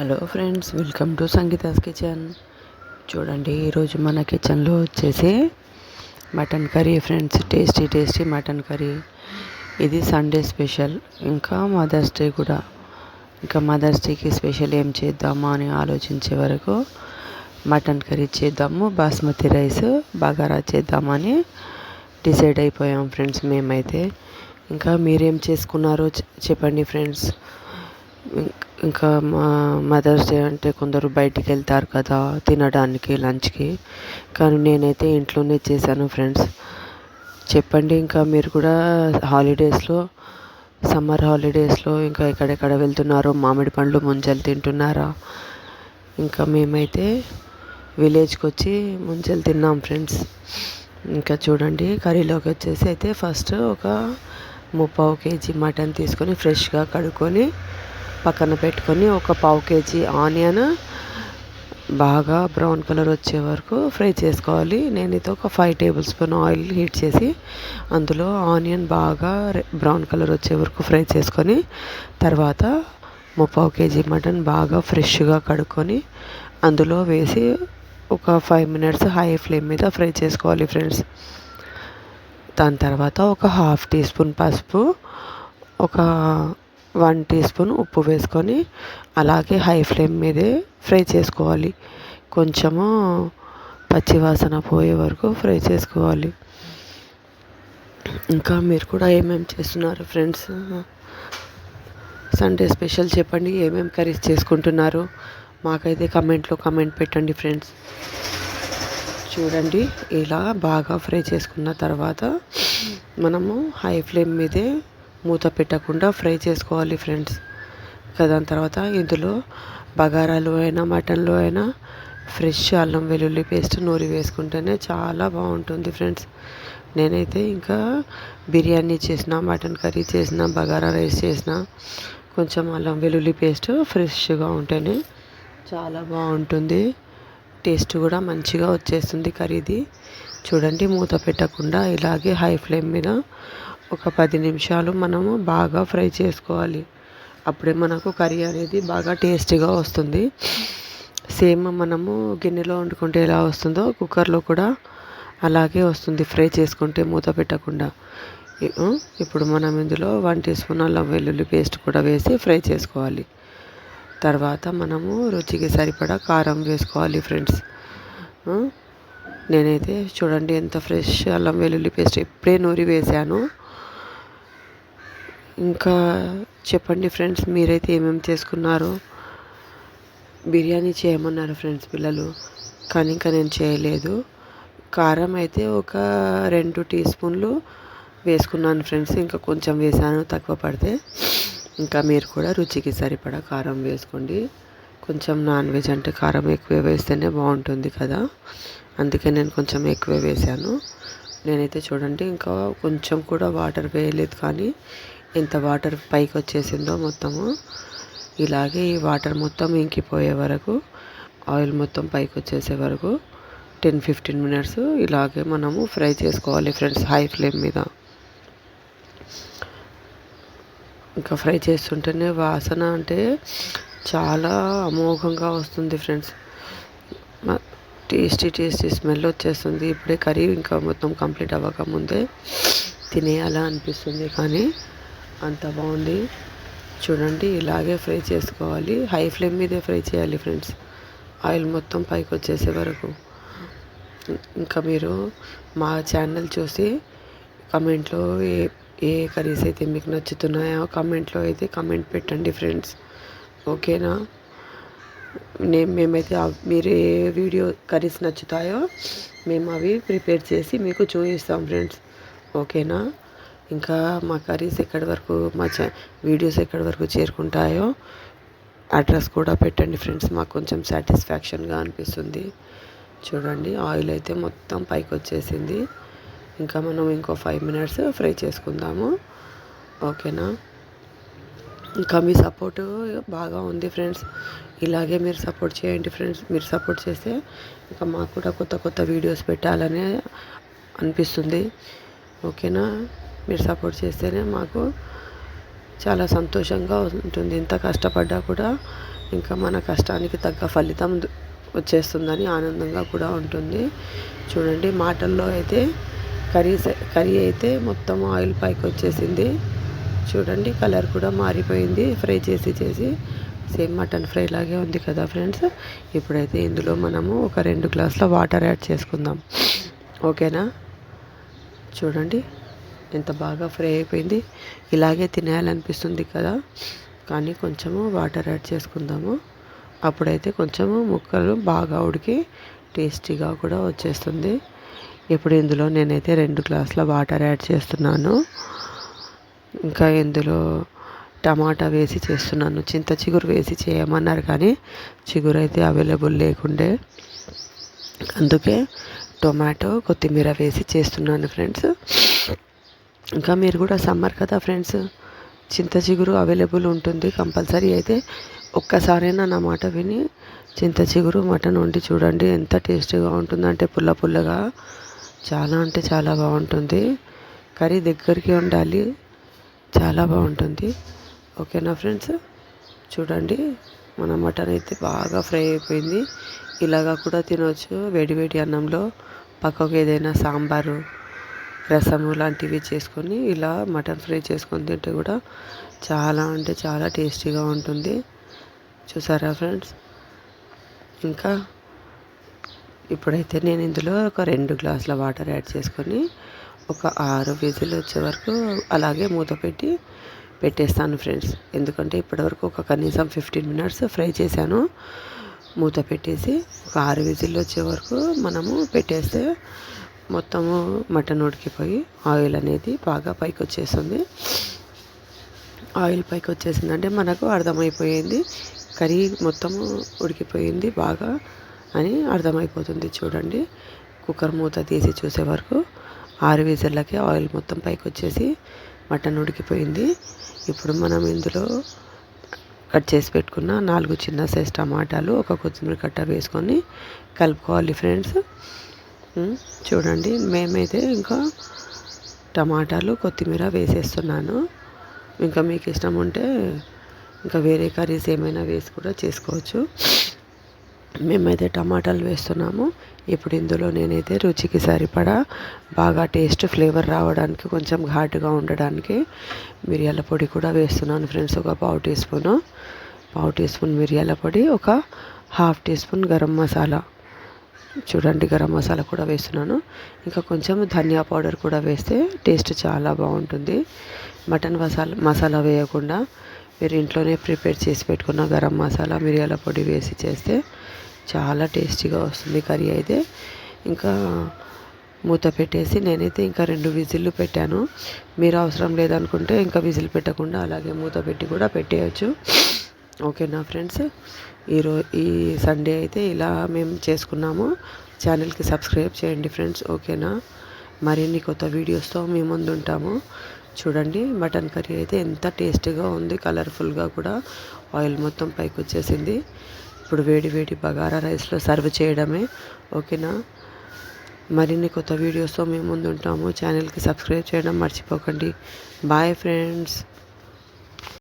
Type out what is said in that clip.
Hello friends welcome to Sangeeta's kitchen. చూడండి ఈరోజు మన కిచెన్లో వచ్చేసి mutton curry friends. Tasty tasty mutton curry. ఇది సండే స్పెషల్. ఇంకా మదర్స్ డే కూడా. ఇంకా మదర్స్ డేకి స్పెషల్ ఏం చేద్దామా అని ఆలోచించే వరకు మటన్ కర్రీ చేద్దాము బాస్మతి రైస్ బగారా చేద్దామని డిసైడ్ అయిపోయాం ఫ్రెండ్స్ మేమైతే. ఇంకా మీరేం చేసుకున్నారో చెప్పండి ఫ్రెండ్స్. ఇంకా మా మదర్స్ డే అంటే కొందరు బయటికి వెళ్తారు కదా తినడానికి లంచ్కి. కానీ నేనైతే ఇంట్లోనే చేశాను ఫ్రెండ్స్. చెప్పండి ఇంకా మీరు కూడా హాలిడేస్లో సమ్మర్ హాలిడేస్లో ఇంకా ఎక్కడెక్కడ వెళ్తున్నారో మామిడి పండ్లు ముంజలు తింటున్నారా? ఇంకా మేమైతే విలేజ్కి వచ్చి ముంజలు తిన్నాం ఫ్రెండ్స్. ఇంకా చూడండి కర్రీలోకి వచ్చేసి అయితే ఫస్ట్ ఒక ముప్పావు కేజీ మటన్ తీసుకొని ఫ్రెష్గా కడుక్కొని పక్కన పెట్టుకొని ఒక పావు కేజీ ఆనియన్ బాగా బ్రౌన్ కలర్ వచ్చే వరకు ఫ్రై చేసుకోవాలి. నేనైతే ఒక five tablespoon oil heat చేసి అందులో ఆనియన్ బాగా బ్రౌన్ కలర్ వచ్చే వరకు ఫ్రై చేసుకొని తర్వాత ముప్పావు కేజీ మటన్ బాగా ఫ్రెష్గా కడుక్కొని అందులో వేసి ఒక ఫైవ్ మినిట్స్ హై ఫ్లేమ్ మీద ఫ్రై చేసుకోవాలి ఫ్రెండ్స్. దాని తర్వాత ఒక హాఫ్ టీ స్పూన్ పసుపు ఒక వన్ టీ స్పూన్ ఉప్పు వేసుకొని అలాగే హై ఫ్లేమ్ మీదే ఫ్రై చేసుకోవాలి. కొంచెము పచ్చివాసన పోయే వరకు ఫ్రై చేసుకోవాలి. ఇంకా మీరు కూడా ఏమేమి చేస్తున్నారు ఫ్రెండ్స్? సండే స్పెషల్ చెప్పండి ఏమేమి కర్రీస్ చేసుకుంటున్నారు? మాకైతే కమెంట్లో కమెంట్ పెట్టండి ఫ్రెండ్స్. చూడండి ఇలా బాగా ఫ్రై చేసుకున్న తర్వాత మనము హై ఫ్లేమ్ మీదే మూత పెట్టకుండా ఫ్రై చేసుకోవాలి ఫ్రెండ్స్. దాని తర్వాత ఇందులో బగారాలు అయినా మటన్లో అయినా ఫ్రెష్ అల్లం వెల్లుల్లి పేస్ట్ నూరి వేసుకుంటేనే చాలా బాగుంటుంది ఫ్రెండ్స్. నేనైతే ఇంకా బిర్యానీ చేసిన మటన్ కర్రీ చేసిన బగారా రైస్ చేసిన కొంచెం అల్లం వెల్లుల్లి పేస్ట్ ఫ్రెష్గా ఉంటేనే చాలా బాగుంటుంది. టేస్ట్ కూడా మంచిగా వచ్చేస్తుంది కర్రీది. చూడండి మూత పెట్టకుండా ఇలాగే హై ఫ్లేమ్ మీద ఒక పది నిమిషాలు మనము బాగా ఫ్రై చేసుకోవాలి. అప్పుడే మనకు కర్రీ అనేది బాగా టేస్టీగా వస్తుంది. సేమ్ మనము గిన్నెలో వండుకుంటే ఎలా వస్తుందో కుక్కర్లో కూడా అలాగే వస్తుంది ఫ్రై చేసుకుంటే మూత పెట్టకుండా. ఇప్పుడు మనం ఇందులో వన్ టీ స్పూన్ అల్లం వెల్లుల్లి పేస్ట్ కూడా వేసి ఫ్రై చేసుకోవాలి. తర్వాత మనము రుచికి సరిపడా కారం వేసుకోవాలి ఫ్రెండ్స్. నేనైతే చూడండి ఎంత ఫ్రెష్ అల్లం వెల్లుల్లి పేస్ట్ ఇప్పుడే నూరి వేసాను. ఇంకా చెప్పండి ఫ్రెండ్స్ మీరైతే ఏమేమి చేసుకున్నారు? బిర్యానీ చేయమన్నారు ఫ్రెండ్స్ పిల్లలు కానీ ఇంకా నేను చేయలేదు. కారం అయితే ఒక రెండు టీ స్పూన్లు వేసుకున్నాను ఫ్రెండ్స్ ఇంకా కొంచెం వేసాను తక్కువ పడితే. ఇంకా మీరు కూడా రుచికి సరిపడా కారం వేసుకోండి. కొంచెం నాన్ వెజ్ అంటే కారం ఎక్కువ వేస్తేనే బాగుంటుంది కదా. అందుకే నేను కొంచెం ఎక్కువ వేసాను. నేనైతే చూడండి ఇంకా కొంచెం కూడా వాటర్ వేయలేదు కానీ ఎంత వాటర్ పైకి వచ్చేసిందో మొత్తము. ఇలాగే ఈ వాటర్ మొత్తం ఇంకిపోయే వరకు ఆయిల్ మొత్తం పైకి వచ్చేసే వరకు టెన్ ఫిఫ్టీన్ మినిట్స్ ఇలాగే మనము ఫ్రై చేసుకోవాలి ఫ్రెండ్స్ హై ఫ్లేమ్ మీద. ఇంకా ఫ్రై చేస్తుంటేనే వాసన అంటే చాలా అమోఘంగా వస్తుంది ఫ్రెండ్స్. టేస్టీ టేస్టీ స్మెల్ వచ్చేస్తుంది. ఇప్పుడే కర్రీ ఇంకా మొత్తం కంప్లీట్ అవ్వకముందే తినేయాలా అనిపిస్తుంది కానీ అంత బాగుంది. చూడండి ఇలాగే ఫ్రై చేసుకోవాలి. హై ఫ్లేమ్ మీదే ఫ్రై చేయాలి ఫ్రెండ్స్. ఆయిల్ మొత్తం పైకి వచ్చేసే వరకు. ఇంకా మీరు మా ఛానల్ చూసి కమెంట్లో ఏ ఏ కర్రీస్ అయితే మీకు నచ్చుతున్నాయో కమెంట్లో అయితే కమెంట్ పెట్టండి ఫ్రెండ్స్. ఓకేనా? నేను మేమైతే మీరు ఏ వీడియో కర్రీస్ నచ్చుతాయో మేము అవి ప్రిపేర్ చేసి మీకు చూపిస్తాం ఫ్రెండ్స్. ఓకేనా? ఇంకా మా కర్రీస్ ఎక్కడి వరకు మా చ వీడియోస్ ఎక్కడి వరకు చేరుకుంటాయో అడ్రస్ కూడా పెట్టండి ఫ్రెండ్స్ మాకు కొంచెం సాటిస్ఫాక్షన్గా అనిపిస్తుంది. చూడండి ఆయిల్ అయితే మొత్తం పైకి వచ్చేసింది. ఇంకా మనం ఇంకో ఫైవ్ మినిట్స్ ఫ్రై చేసుకుందాము. ఓకేనా? ఇంకా మీ సపోర్టు బాగా ఉంది ఫ్రెండ్స్. ఇలాగే మీరు సపోర్ట్ చేయండి ఫ్రెండ్స్. మీరు సపోర్ట్ చేస్తే ఇంకా మాకు కూడా కొత్త కొత్త వీడియోస్ పెట్టాలని అనిపిస్తుంది. ఓకేనా? మీరు సపోర్ట్ చేస్తేనే మాకు చాలా సంతోషంగా ఉంటుంది. ఎంత కష్టపడ్డా కూడా ఇంకా మన కష్టానికి తగ్గ ఫలితం వచ్చేస్తుందని ఆనందంగా కూడా ఉంటుంది. చూడండి మాటల్లో అయితే కర్రీ కర్రీ అయితే మొత్తం ఆయిల్ పైకి వచ్చేసింది. చూడండి కలర్ కూడా మారిపోయింది. ఫ్రై చేసి చేసి సేమ్ మటన్ ఫ్రై లాగే ఉంది కదా ఫ్రెండ్స్. ఇప్పుడైతే ఇందులో మనము ఒక రెండు గ్లాసుల వాటర్ యాడ్ చేసుకుందాం. ఓకేనా? చూడండి. ఎంత బాగా ఫ్రై అయిపోయింది. ఇలాగే తినేయాలనిపిస్తుంది కదా. కానీ కొంచెము వాటర్ యాడ్ చేసుకుందాము. అప్పుడైతే కొంచెము ముక్కలు బాగా ఉడికి టేస్టీగా కూడా వచ్చేస్తుంది. ఇప్పుడు ఇందులో నేనైతే రెండు గ్లాసుల వాటర్ యాడ్ చేస్తున్నాను. ఇంకా ఇందులో టమాటా వేసి చేస్తున్నాను. చింత చిగురు వేసి చేయమన్నారు కానీ చిగురు అయితే అవైలబుల్ లేకుండే. అందుకే టొమాటో కొత్తిమీర వేసి చేస్తున్నాను ఫ్రెండ్స్. ఇంకా మీరు కూడా సమ్మర్ కదా ఫ్రెండ్స్ చింత చిగురు అవైలబుల్ ఉంటుంది కంపల్సరీ. అయితే ఒక్కసారైనా నా మాట విని చింత చిగురు మటన్ వండి చూడండి ఎంత టేస్టీగా ఉంటుందంటే పుల్ల పుల్లగా చాలా అంటే చాలా బాగుంటుంది. కర్రీ దగ్గరికి ఉండాలి చాలా బాగుంటుంది. ఓకేనా ఫ్రెండ్స్? చూడండి మన మటన్ అయితే బాగా ఫ్రై అయిపోయింది. ఇలాగా కూడా తినవచ్చు వేడి వేడి అన్నంలో పక్కకు ఏదైనా సాంబారు రసము లాంటివి చేసుకొని ఇలా మటన్ ఫ్రై చేసుకొని తింటే కూడా చాలా అంటే చాలా టేస్టీగా ఉంటుంది. చూసారా ఫ్రెండ్స్? ఇంకా ఇప్పుడైతే నేను ఇందులో ఒక రెండు గ్లాసుల వాటర్ యాడ్ చేసుకొని ఒక ఆరు విజిల్ వచ్చే వరకు అలాగే మూత పెట్టి పెట్టేస్తాను ఫ్రెండ్స్. ఎందుకంటే ఇప్పటివరకు ఒక కనీసం ఫిఫ్టీన్ మినిట్స్ ఫ్రై చేశాను. మూత పెట్టేసి ఒక ఆరు విజిల్ వచ్చే వరకు మనము పెట్టేస్తే మొత్తము మటన్ ఉడికిపోయి ఆయిల్ అనేది బాగా పైకి వచ్చేస్తుంది ఆయిల్ పైకి వచ్చేసిందంటే మనకు అర్థమైపోయింది. కర్రీ మొత్తము ఉడికిపోయింది బాగా అని అర్థమైపోతుంది చూడండి. కుక్కర్ మూత తీసి చూసే వరకు ఆరు విజిల్లకి ఆయిల్ మొత్తం పైకి వచ్చేసి మటన్ ఉడికిపోయింది. ఇప్పుడు మనం ఇందులో కట్ చేసి పెట్టుకున్న నాలుగు చిన్న సైజ్ టమాటాలు ఒక కొత్తిమీర కట్ట వేసుకొని కలుపుకోవాలి ఫ్రెండ్స్. చూడండి మేమైతే ఇంకా టమాటాలు కొత్తిమీర వేసేస్తున్నాను. ఇంకా మీకు ఇష్టం ఉంటే ఇంకా వేరే కర్రీస్ ఏమైనా వేసి కూడా చేసుకోవచ్చు. మేమైతే టమాటాలు వేస్తున్నాము. ఇప్పుడు ఇందులో నేనైతే రుచికి సరిపడా బాగా టేస్ట్ ఫ్లేవర్ రావడానికి కొంచెం ఘాటుగా ఉండడానికి మిరియాల పొడి కూడా వేస్తున్నాను ఫ్రెండ్స్. ఒక పావు టీ స్పూను. పావు టీ స్పూన్ మిరియాల పొడి ఒక half teaspoon garam masala. చూడండి గరం మసాలా కూడా వేస్తున్నాను. ఇంకా కొంచెం ధనియా పౌడర్ కూడా వేస్తే టేస్ట్ చాలా బాగుంటుంది. మటన్ మసాలా మసాలా వేయకుండా మీరు ఇంట్లోనే ప్రిపేర్ చేసి పెట్టుకున్న గరం మసాలా మిరియాల పొడి వేసి చేస్తే చాలా టేస్టీగా వస్తుంది కర్రీ అయితే. ఇంకా మూత పెట్టేసి నేనైతే ఇంకా రెండు విజిల్లు పెట్టాను. మీరు అవసరం లేదనుకుంటే ఇంకా విజిల్ పెట్టకుండా అలాగే మూత పెట్టి కూడా పెట్టేయచ్చు. ఓకేనా ఫ్రెండ్స్ ఈరో ఈ సండే అయితే ఇలా మేము చేసుకున్నాము. ఛానల్కి సబ్స్క్రైబ్ చేయండి ఫ్రెండ్స్ ఓకేనా? మరిన్ని కొత్త వీడియోస్తో మేము ముందు ఉంటాము. చూడండి మటన్ కర్రీ అయితే ఎంత టేస్టీగా ఉంది కలర్ఫుల్గా కూడా ఆయిల్ మొత్తం పైకి వచ్చేసింది ఇప్పుడు వేడి వేడి బగారా రైస్లో సర్వ్ చేయడమే ఓకేనా? మరిన్ని కొత్త వీడియోస్తో మేము ముందు ఉంటాము. ఛానల్కి సబ్స్క్రైబ్ చేయడం మర్చిపోకండి. Bye friends.